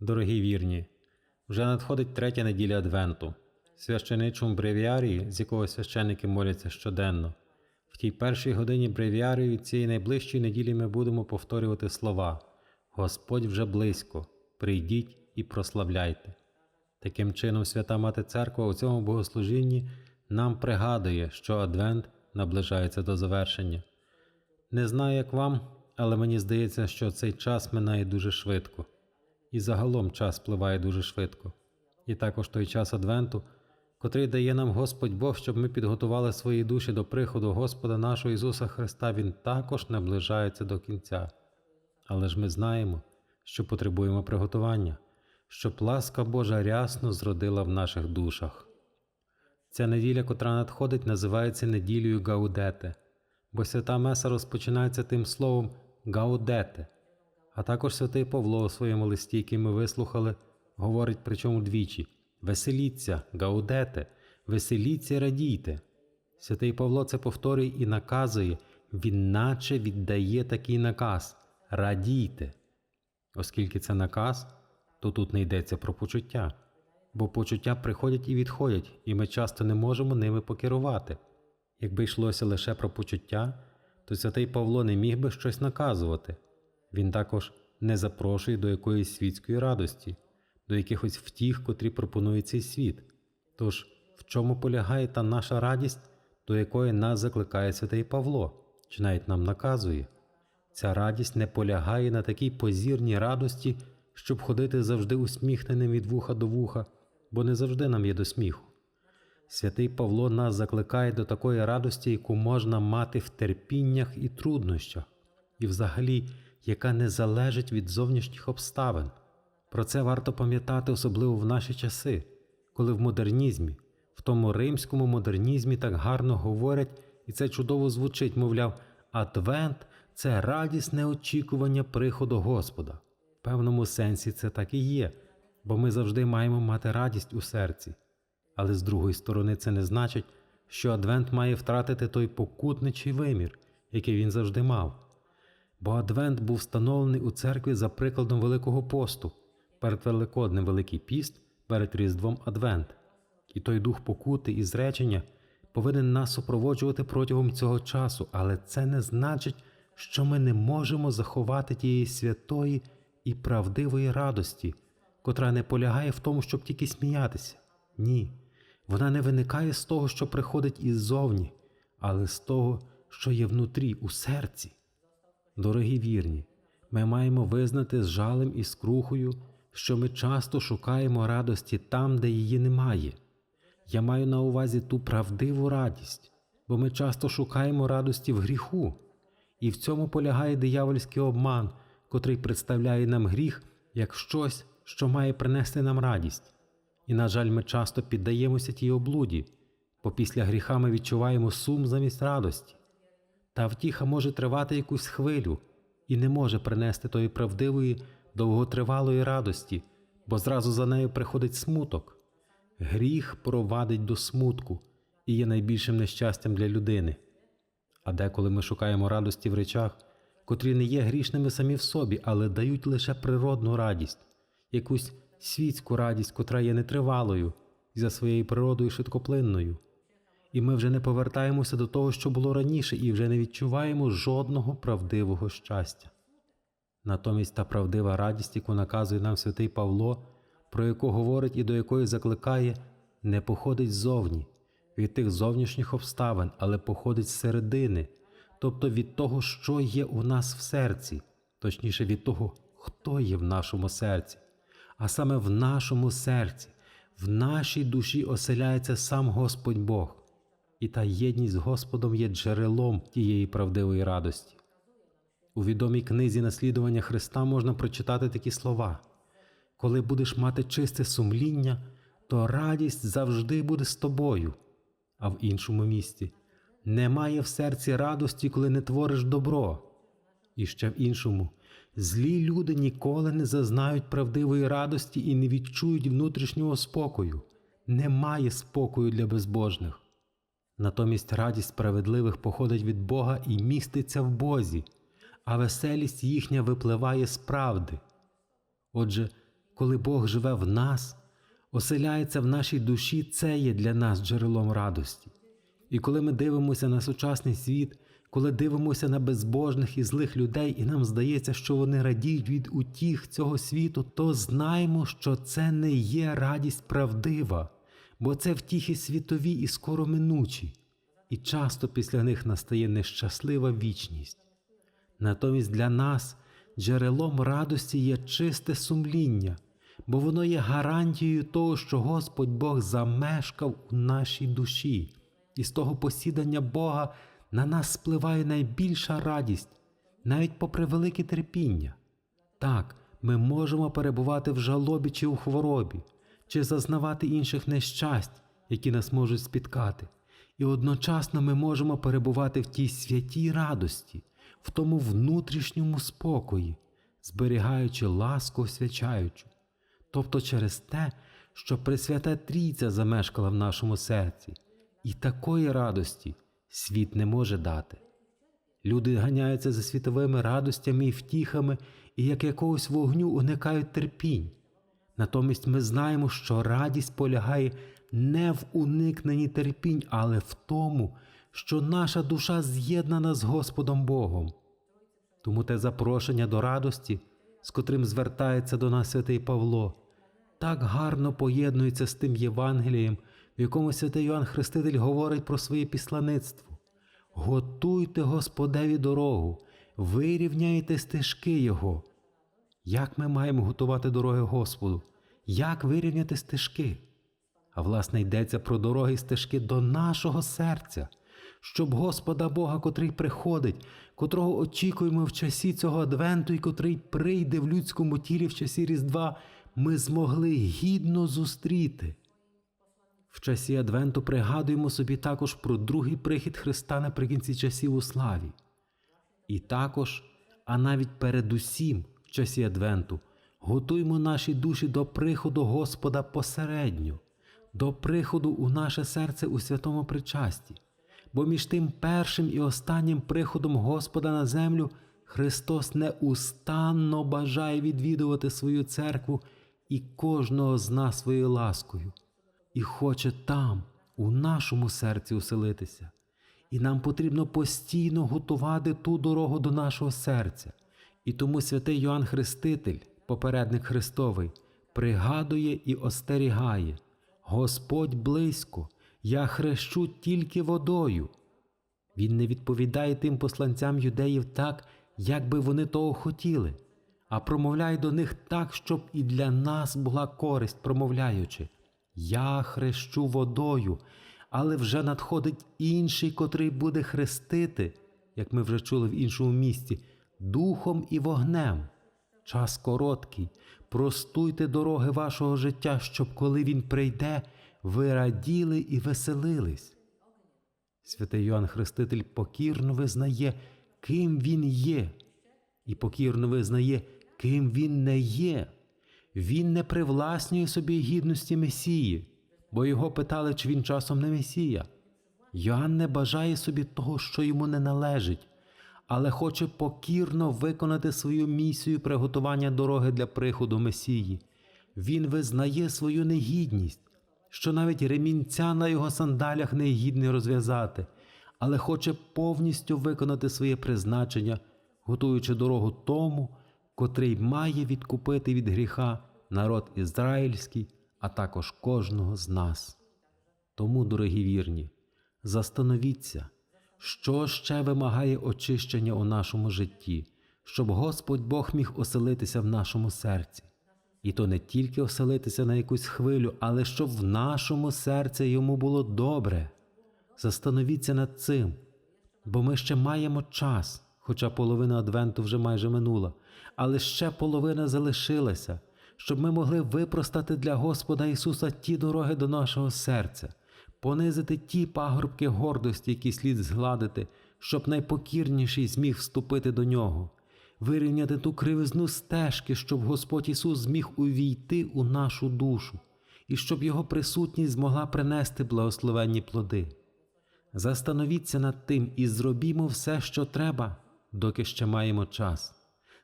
Дорогі вірні, вже надходить третя неділя Адвенту, священичому бревіарії, з якого священники моляться щоденно. В тій першій годині бревіарії цієї найближчої неділі ми будемо повторювати слова Господь вже близько, прийдіть і прославляйте. Таким чином, свята Мати Церква у цьому богослужінні нам пригадує, що Адвент наближається до завершення. Не знаю, як вам, але мені здається, що цей час минає дуже швидко. І загалом час спливає дуже швидко. І також той час Адвенту, котрий дає нам Господь Бог, щоб ми підготували свої душі до приходу Господа нашого Ісуса Христа, Він також наближається до кінця. Але ж ми знаємо, що потребуємо приготування, щоб ласка Божа рясно зродила в наших душах. Ця неділя, котра надходить, називається неділею Гаудете, бо свята Меса розпочинається тим словом Гаудете, а також святий Павло у своєму листі, який ми вислухали, говорить причому двічі Веселіться, Гаудете, веселіться, і радійте. Святий Павло це повторює і наказує, він наче віддає такий наказ радійте. Оскільки це наказ, то тут не йдеться про почуття, бо почуття приходять і відходять, і ми часто не можемо ними покерувати. Якби йшлося лише про почуття, то святий Павло не міг би щось наказувати. Він також не запрошує до якоїсь світської радості, до якихось втіх, котрі пропонує цей світ. Тож, в чому полягає та наша радість, до якої нас закликає святий Павло, чи навіть нам наказує? Ця радість не полягає на такій позірній радості, щоб ходити завжди усміхненим від вуха до вуха, бо не завжди нам є до сміху. Святий Павло нас закликає до такої радості, яку можна мати в терпіннях і труднощах, і взагалі, яка не залежить від зовнішніх обставин. Про це варто пам'ятати особливо в наші часи, коли в модернізмі, в тому римському модернізмі так гарно говорять, і це чудово звучить, мовляв, Адвент це радісне очікування приходу Господа. В певному сенсі це так і є, бо ми завжди маємо мати радість у серці. Але з другої сторони, це не значить, що Адвент має втратити той покутничий вимір, який він завжди мав. Бо Адвент був встановлений у церкві за прикладом Великого посту, перед Великоднем Великий піст, перед Різдвом Адвент. І той дух покути і зречення повинен нас супроводжувати протягом цього часу, але це не значить, що ми не можемо заховати тієї святої і правдивої радості, котра не полягає в тому, щоб тільки сміятися. Ні, вона не виникає з того, що приходить іззовні, але з того, що є внутрі, у серці. Дорогі вірні, ми маємо визнати з жалем і скрухою, що ми часто шукаємо радості там, де її немає. Я маю на увазі ту правдиву радість, бо ми часто шукаємо радості в гріху, і в цьому полягає диявольський обман, котрий представляє нам гріх як щось, що має принести нам радість. І, на жаль, ми часто піддаємося тій облуді, бо після гріха ми відчуваємо сум замість радості. Та втіха може тривати якусь хвилю і не може принести тої правдивої, довготривалої радості, бо зразу за нею приходить смуток. Гріх провадить до смутку і є найбільшим нещастям для людини. А деколи ми шукаємо радості в речах, котрі не є грішними самі в собі, але дають лише природну радість, якусь світську радість, котра є нетривалою і за своєю природою швидкоплинною. І ми вже не повертаємося до того, що було раніше, і вже не відчуваємо жодного правдивого щастя. Натомість та правдива радість, яку наказує нам святий Павло, про яку говорить і до якої закликає, не походить ззовні, від тих зовнішніх обставин, але походить з середини, тобто від того, що є у нас в серці, точніше від того, хто є в нашому серці. А саме в нашому серці, в нашій душі оселяється сам Господь Бог, і та єдність з Господом є джерелом тієї правдивої радості. У відомій книзі наслідування Христа можна прочитати такі слова: Коли будеш мати чисте сумління, то радість завжди буде з тобою. А в іншому місці немає в серці радості, коли не твориш добро. І ще в іншому злі люди ніколи не зазнають правдивої радості і не відчують внутрішнього спокою. Немає спокою для безбожних. Натомість радість справедливих походить від Бога і міститься в Бозі, а веселість їхня випливає з правди. Отже, коли Бог живе в нас, оселяється в нашій душі, це є для нас джерелом радості. І коли ми дивимося на сучасний світ, коли дивимося на безбожних і злих людей, і нам здається, що вони радіють від утіх цього світу, то знаємо, що це не є радість правдива, бо це втіхи світові і скоро минучі, і часто після них настає нещаслива вічність. Натомість для нас джерелом радості є чисте сумління, бо воно є гарантією того, що Господь Бог замешкав у нашій душі, і з того посідання Бога на нас спливає найбільша радість, навіть попри велике терпіння. Так, ми можемо перебувати в жалобі чи у хворобі, чи зазнавати інших нещасть, які нас можуть спіткати, і одночасно ми можемо перебувати в тій святій радості, в тому внутрішньому спокої, зберігаючи ласку освячаючу, тобто через те, що Пресвята Трійця замешкала в нашому серці, і такої радості світ не може дати. Люди ганяються за світовими радостями і втіхами і як якогось вогню уникають терпінь. Натомість ми знаємо, що радість полягає не в уникненні терпінь, але в тому, що наша душа з'єднана з Господом Богом. Тому те запрошення до радості, з котрим звертається до нас святий Павло, так гарно поєднується з тим Євангелієм, в якому святий Йоанн Хреститель говорить про своє післаництво. Готуйте Господеві дорогу, вирівняйте стежки Його. Як ми маємо готувати дороги Господу? Як вирівняти стежки? А власне йдеться про дороги і стежки до нашого серця, щоб Господа Бога, котрий приходить, котрого очікуємо в часі цього адвенту і котрий прийде в людському тілі в часі Різдва, ми змогли гідно зустріти. В часі Адвенту пригадуємо собі також про другий прихід Христа наприкінці часів у славі. І також, а навіть передусім в часі Адвенту, готуємо наші душі до приходу Господа посередньо, до приходу у наше серце у святому причасті. Бо між тим першим і останнім приходом Господа на землю Христос неустанно бажає відвідувати свою церкву і кожного з нас своєю ласкою і хоче там, у нашому серці оселитися. І нам потрібно постійно готувати ту дорогу до нашого серця. І тому святий Йоанн Хреститель, попередник Христовий, пригадує і остерігає: Господь близько, я хрещу тільки водою. Він не відповідає тим посланцям юдеїв так, як би вони того хотіли, а промовляє до них так, щоб і для нас була користь, промовляючи. Я хрещу водою, але вже надходить інший, котрий буде хрестити, як ми вже чули в іншому місці, духом і вогнем. Час короткий, простуйте дороги вашого життя, щоб коли він прийде, ви раділи і веселились. Святий Йоанн Хреститель покірно визнає, ким він є, і покірно визнає, ким він не є. Він не привласнює собі гідності Месії, бо його питали, чи він часом не Месія. Йоанн не бажає собі того, що йому не належить, але хоче покірно виконати свою місію приготування дороги для приходу Месії. Він визнає свою негідність, що навіть ремінця на його сандалях не гідний розв'язати, але хоче повністю виконати своє призначення, готуючи дорогу тому, котрий має відкупити від гріха народ ізраїльський, а також кожного з нас. Тому, дорогі вірні, застановіться, що ще вимагає очищення у нашому житті, щоб Господь Бог міг оселитися в нашому серці. І то не тільки оселитися на якусь хвилю, але щоб в нашому серці йому було добре. Застановіться над цим, бо ми ще маємо час, хоча половина адвенту вже майже минула, але ще половина залишилася, щоб ми могли випростати для Господа Ісуса ті дороги до нашого серця, понизити ті пагорбки гордості, які слід згладити, щоб найпокірніший зміг вступити до нього, вирівняти ту кривизну стежки, щоб Господь Ісус зміг увійти у нашу душу, і щоб Його присутність змогла принести благословенні плоди. Застановіться над тим і зробімо все, що треба, доки ще маємо час.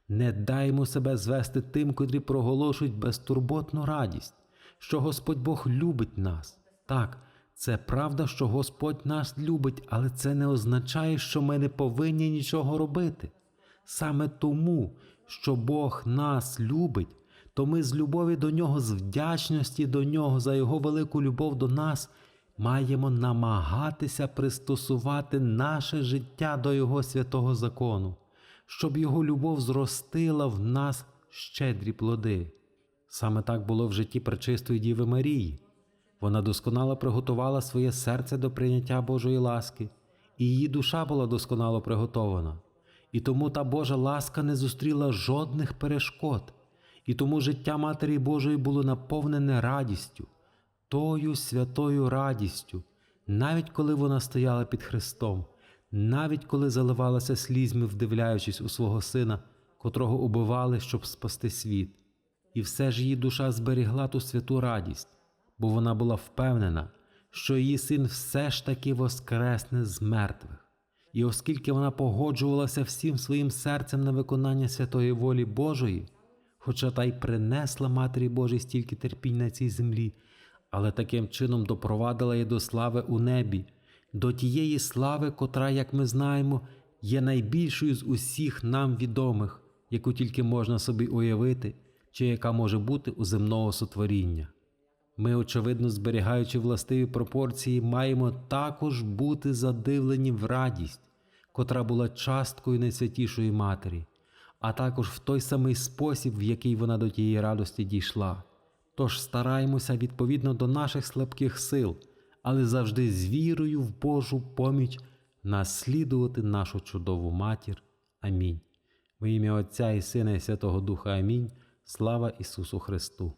Не даймо себе звести тим, котрі проголошують безтурботну радість, що Господь Бог любить нас. Так, це правда, що Господь нас любить, але це не означає, що ми не повинні нічого робити. Саме тому, що Бог нас любить, то ми з любові до Нього, з вдячності до Нього за Його велику любов до нас, маємо намагатися пристосувати наше життя до Його святого закону, щоб Його любов зростила в нас щедрі плоди. Саме так було в житті пречистої Діви Марії. Вона досконало приготувала своє серце до прийняття Божої ласки, і її душа була досконало приготована. І тому та Божа ласка не зустріла жодних перешкод, і тому життя Матері Божої було наповнене радістю, тою святою радістю, навіть коли вона стояла під Христом, навіть коли заливалася слізьми, вдивляючись у свого сина, котрого убивали, щоб спасти світ. І все ж її душа зберігла ту святу радість, бо вона була впевнена, що її син все ж таки воскресне з мертвих. І оскільки вона погоджувалася всім своїм серцем на виконання святої волі Божої, хоча та й принесла Матері Божій стільки терпінь на цій землі, але таким чином допровадила її до слави у небі, до тієї слави, котра, як ми знаємо, є найбільшою з усіх нам відомих, яку тільки можна собі уявити, чи яка може бути у земного сотворіння. Ми, очевидно, зберігаючи властиві пропорції, маємо також бути задивлені в радість, котра була часткою найсвятішої Матері, а також в той самий спосіб, в який вона до тієї радості дійшла. Тож стараємося відповідно до наших слабких сил, але завжди з вірою в Божу поміч наслідувати нашу чудову матір. Амінь. Во ім'я Отця і Сина і Святого Духа Амінь. Слава Ісусу Христу!